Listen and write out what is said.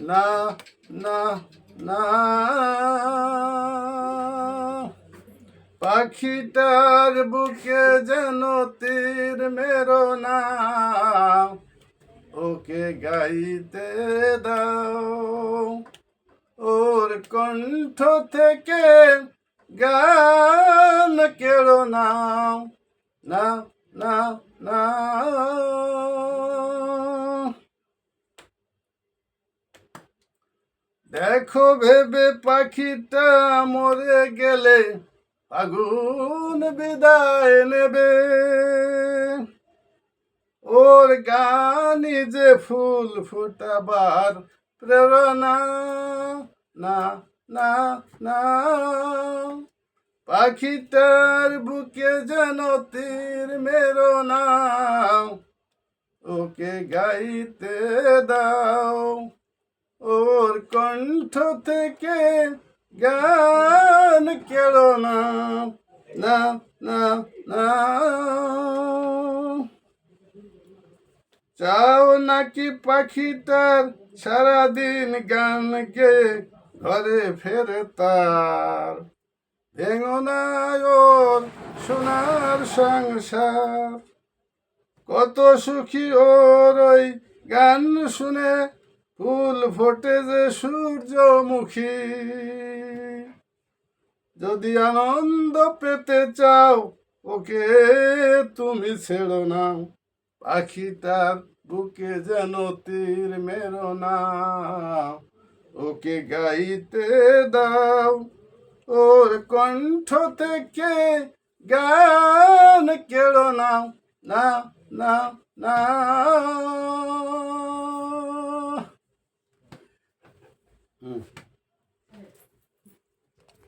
না না না। পাখিটার বুকে যেন তীর মেরো না। ওকে গাইতে দাও। ওর কণ্ঠ থেকে গান কেড়ো নাও। না না না। দেখো ভেবে পাখিটা মরে গেলে আগুন বিদায় নেবে। ওর গানি যে ফুল ফুটাবার প্রেরণা, না না না। পাখিটার বুকে যেন তীর মেরো না, ওকে গাইতে দাও। ওর কণ্ঠ থেকে গান কেড়ো না না না না। চাও নাকি পাখিটার সারাদিন গান গে, ঘরে ফেরে তার। ভেঙো না ওর সোনার সংসার। কত সুখী ওর ওই গান শুনে ফুল ফোটে যে সূর্যমুখী। যদি আনন্দ পেতে চাও, ওকে তুমি ছেড়ো না। পাখিটার বুকে যেন তীর মেরো না। ওকে গাইতে দাও, ওর কণ্ঠ থেকে গান কেড়ো না। না না না। 嗯。